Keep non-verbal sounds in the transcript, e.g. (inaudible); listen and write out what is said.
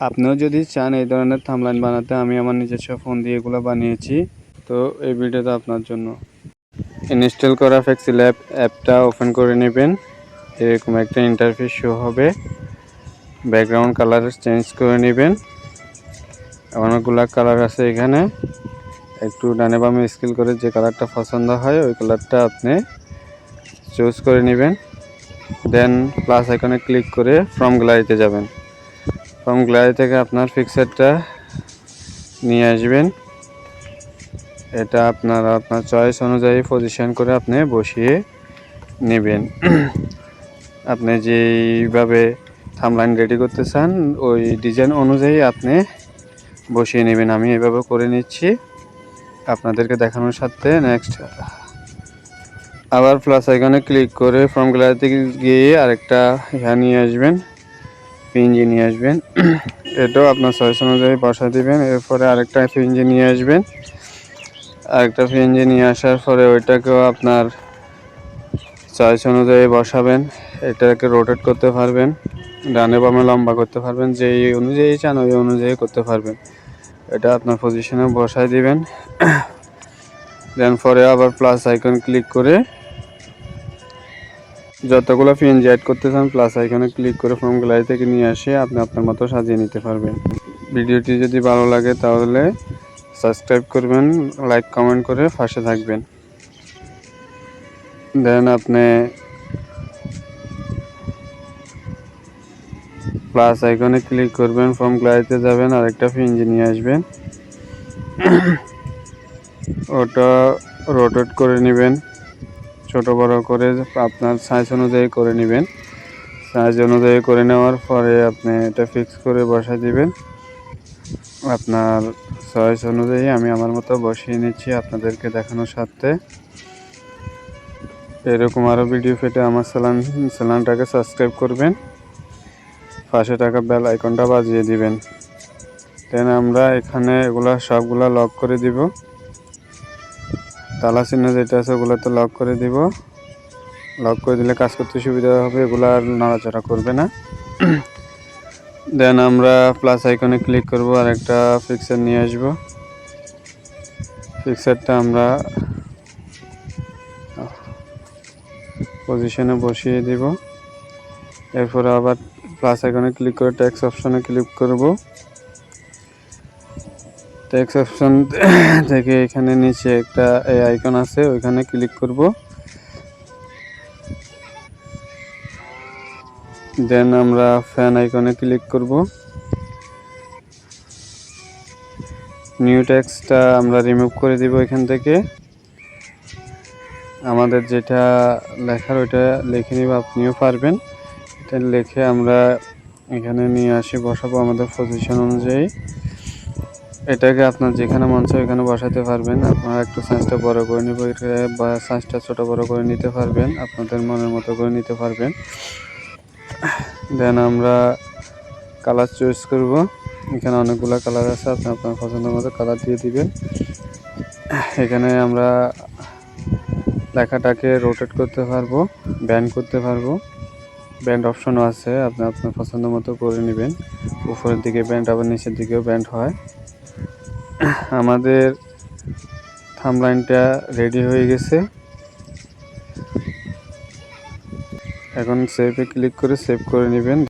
আপনিও যদি চান এই ধরনের থামলাইন বানাতে, আমি আমার নিজস্ব ফোন দিয়ে এগুলো বানিয়েছি। তো এই ভিডিওটা আপনার জন্য। ইনস্টল করা ফ্যাক্সিল অ্যাপ অ্যাপটা ওপেন করে নেবেন। এরকম একটা ইন্টারফেস শো হবে। ব্যাকগ্রাউন্ড কালার চেঞ্জ করে নেবেন। অনেকগুলো কালার আছে এখানে। একটু ডানে বামে স্কিল করে যে কালারটা পছন্দ হয়, ওই কালারটা আপনি চুজ করে নেবেন। দেন প্লাস এখানে ক্লিক করে ফ্রম গ্যালারিতে যাবেন। ফ্রম গ্যালারি থেকে আপনার পিকচারটা নিয়ে আসবেন। এটা আপনার আপনার চয়েস অনুযায়ী পজিশন করে আপনি বসিয়ে নেবেন। (clears throat) আপনি যেইভাবে থামলাইন রেডি করতে চান, ওই ডিজাইন অনুযায়ী আপনি বসিয়ে নেবেন। আমি এভাবে করে নিচ্ছি। আপনাদেরকে দেখানোর সাথে নেক্সট আবার প্লাস আইকনে ক্লিক করে ফর্ম গ্যালারি থেকে গিয়ে আরেকটা ইহা নিয়ে আসবেন। পিএনজি নিয়ে আসবেন। (clears throat) এটাও আপনার চয়েস অনুযায়ী বসা দিবেন। এরপরে আরেকটা পিএনজি নিয়ে আসবেন। আরেকটা পিএনজি নিয়ে আসার পরে ওইটাকেও আপনার চয়েস অনুযায়ী বসাবেন। এটাকে রোটেট করতে পারবেন, ডানে বামে লম্বা করতে পারবেন, যেই অনুযায়ী চান ওই অনুযায়ী করতে পারবেন। এটা আপনার পজিশনে বসায় দিবেন। (clears throat) দেন পরে আবার প্লাস আইকন ক্লিক করে যতগুলো পিএনজি অ্যাড করতে চান প্লাস আইকনে ক্লিক করে ফর্ম গ্যালারি থেকে নিয়ে আসে আপনি আপনার মতো সাজিয়ে নিতে পারবেন। ভিডিওটি যদি ভালো লাগে তাহলে সাবস্ক্রাইব করবেন লাইক কমেন্ট করে পাশে থাকবেন। দেন আপনি প্লাস আইকনে ক্লিক করবেন ফর্ম গ্যালারিতে যাবেন আর একটা পিএনজি নিয়ে আসবেন। (clears throat) ওটা রোটেট করে নেবেন। ছোট বড় করে আপনার সাইজ অনুযায়ী করে নেবেন। সাইজ অনুযায়ী করে নেওয়ার পরে আপনি এটা ফিক্স করে বসা দিবেন। আপনার চয়েস অনুযায়ী আমি আমার মতো বসিয়ে নিচ্ছি আপনাদেরকে দেখানোর সাথে এরকম আরও ভিডিও পেতে আমার স্যালান স্যালানটাকে সাবস্ক্রাইব করবেন। পাশে টাকা বেল আইকনটা বাজিয়ে দিবেন। দেন আমরা এখানে এগুলা সবগুলা লক করে দিব। তালা চিহ্ন যেটা আছে ওগুলো তো লক করে দিব। লক করে দিলে কাজ করতে সুবিধা হবে, এগুলো আর নাড়াচাড়া করবে না। (clears throat) দেন আমরা প্লাস আইকনে ক্লিক করব আর একটা ফিক্সার নিয়ে আসব। ফিক্সারটা আমরা পজিশনে বসিয়ে দিব। এরপরে আবার প্লাস আইকনে ক্লিক করে ট্যাক্স অপশনে ক্লিক করব। ট্যাক্স অপশন থেকে এখানে নিচে একটা এই আইকন আছে, ওইখানে ক্লিক করব। দেন আমরা ফ্যান আইকনে ক্লিক করব। নিউ ট্যাক্সটা আমরা রিমুভ করে দিব এখান থেকে। আমাদের যেটা লেখার, ওইটা লিখে নিব, আপনিও পারবেন। এটা লিখে আমরা এখানে নিয়ে আসি, বসাবো আমাদের পজিশন অনুযায়ী। এটাকে আপনার যেখানে মন চায় ওখানে বসাতে পারবেন। আপনারা একটু সাইজটা বড় করে নেব বা সাইজটা ছোট বড় করে নিতে পারবেন। আপনাদের মনের মতো করে নিতে পারবেন। দেন আমরা কালার চয়েস করব। এখানে অনেকগুলো কালার আছে, আপনি আপনার পছন্দ মতো কালার দিয়ে দিবেন। এখানে আমরা লেখাটাকে রোটেট করতে পারব ব্যান্ড করতে পারব। ব্যান্ড অপশনও আছে, আপনি আপনার পছন্দ মতো করে নেবেন। উপরের দিকে ব্যান্ড আবার নিচের দিকেও ব্যান্ড হয়। আমাদের থামলাইনটা রেডি হয়ে গেছে। এখন সেভে ক্লিক করে সেভ করে নেবেন।